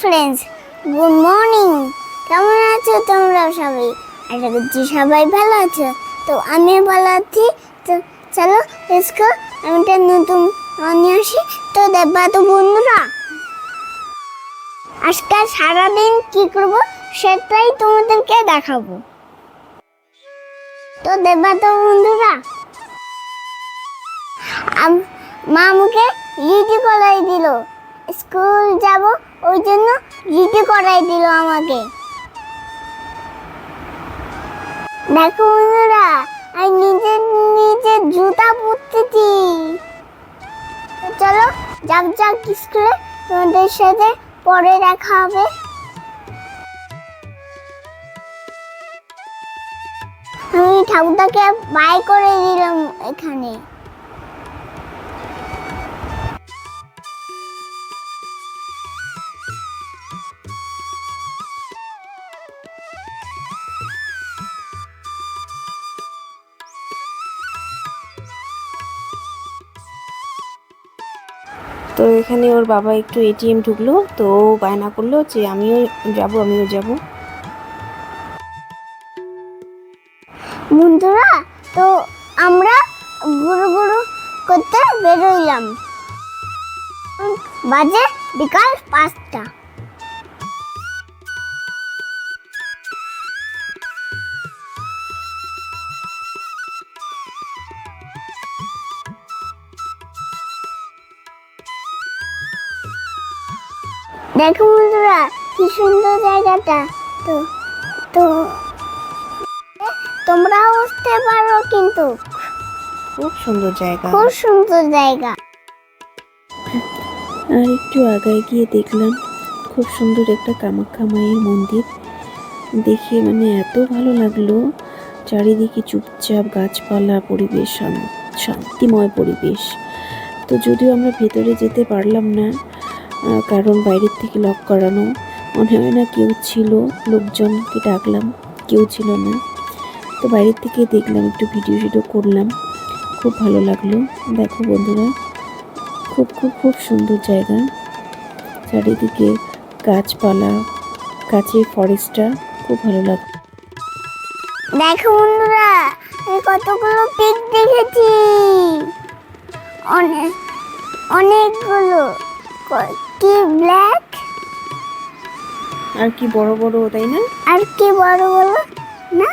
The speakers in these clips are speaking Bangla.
ফ্রেন্ডস গুড মর্নিং কেমন আছো তোমরা সবাই? আশা করছি সবাই ভালো আছো। তো আমি ভালো আছি। তো চলো লেটস আমি একটা নতুন নিয়ে আসি। তো দেখবা তো বন্ধুরা, আজকে সারাদিন কি করব সেটাই তোমাদেরকে দেখাবো। তো দেখবা তো বন্ধুরা মা আমাকে রিডি করাই দিল। স্কুল যাব ওই জন্য রিডি করাই দিল আমাকে। দেখো বন্ধুরা, আমি নিজে নিজে জুতা পরতেছি চলো, যাক যাক স্কুলে তোমাদের সাথে পরে দেখা হবে। আমি ঠাকুরটাকে বাই করে দিলাম এখানে। তো এখানে ওর বাবা একটু এটিএম ঢুকলো, তো ও বায়না করল যে আমিও যাব আমিও যাব। বন্ধুরা, তো আমরা গুরু গুরু করতে বেরোইলাম। বাজে বিকাল পাঁচটা। দেখো বন্ধুরা কি সুন্দর জায়গাটা। তো তো তোমরাও উঠতে পারো কিন্তু। খুব সুন্দর জায়গা। খুব সুন্দর জায়গা। আর একটু আগায় গিয়ে দেখলাম খুব সুন্দর একটা কামাখ্যা মায়ের মন্দির। দেখে মানে এত ভালো লাগল চারিদিকে চুপচাপ গাছপালা পরিবেশ শান- শান্তিময় পরিবেশ। তো যদিও আমরা ভেতরে যেতে পারলাম না কারণ বাইরের থেকে লক করানো, মনে হয় না কেউ ছিল, লোকজনকে ডাকলাম, কেউ ছিল না। তো বাইরের থেকে দেখলাম, একটু ভিডিও ভিডিও করলাম। খুব ভালো লাগল। দেখো বন্ধুরা, খুব খুব খুব সুন্দর জায়গা। চারিদিকে গাছপালা, গাছের ফরেস্টটা খুব ভালো লাগল। দেখো বন্ধুরা কতগুলো পিক দেখেছি। অনেক অনেকগুলো। ক- ব্ল্যাক আর কি বড় বড় তাই না? আর কি বড় বলো না।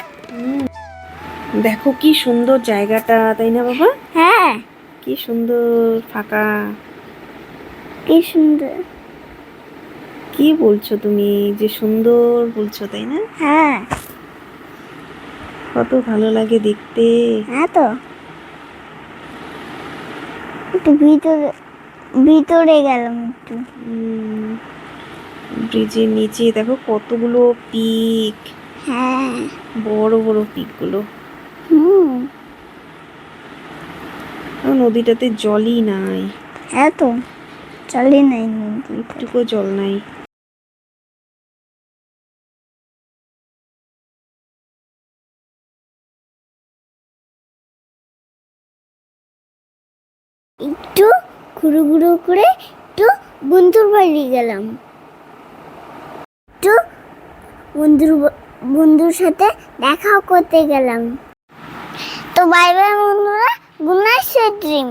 দেখো কি সুন্দর জায়গাটা তাই না বাবা? হ্যাঁ। কি সুন্দর ফাঁকা। কি সুন্দর। কি বলছো তুমি? যে সুন্দর বলছো তাই না? হ্যাঁ। কত ভালো লাগে দেখতে। হ্যাঁ তো। একটু ভিতরে ভিতরে গেলাম একটু। ব্রিজের নিচে দেখো কতগুলো পিক। হ্যাঁ। বড় বড় পিকগুলো। হুম। আর নদীটাতে জলই নাই। হ্যাঁ তো চলে নাই একটুকু জল নাই। একটু ঘুরু ঘুরু করে একটু বন্ধুর বাড়ি গেলাম। একটু বন্ধুর বন্ধুর সাথে দেখাও করতে গেলাম। তো বাই বাই বন্ধুরা গুড ড্রিম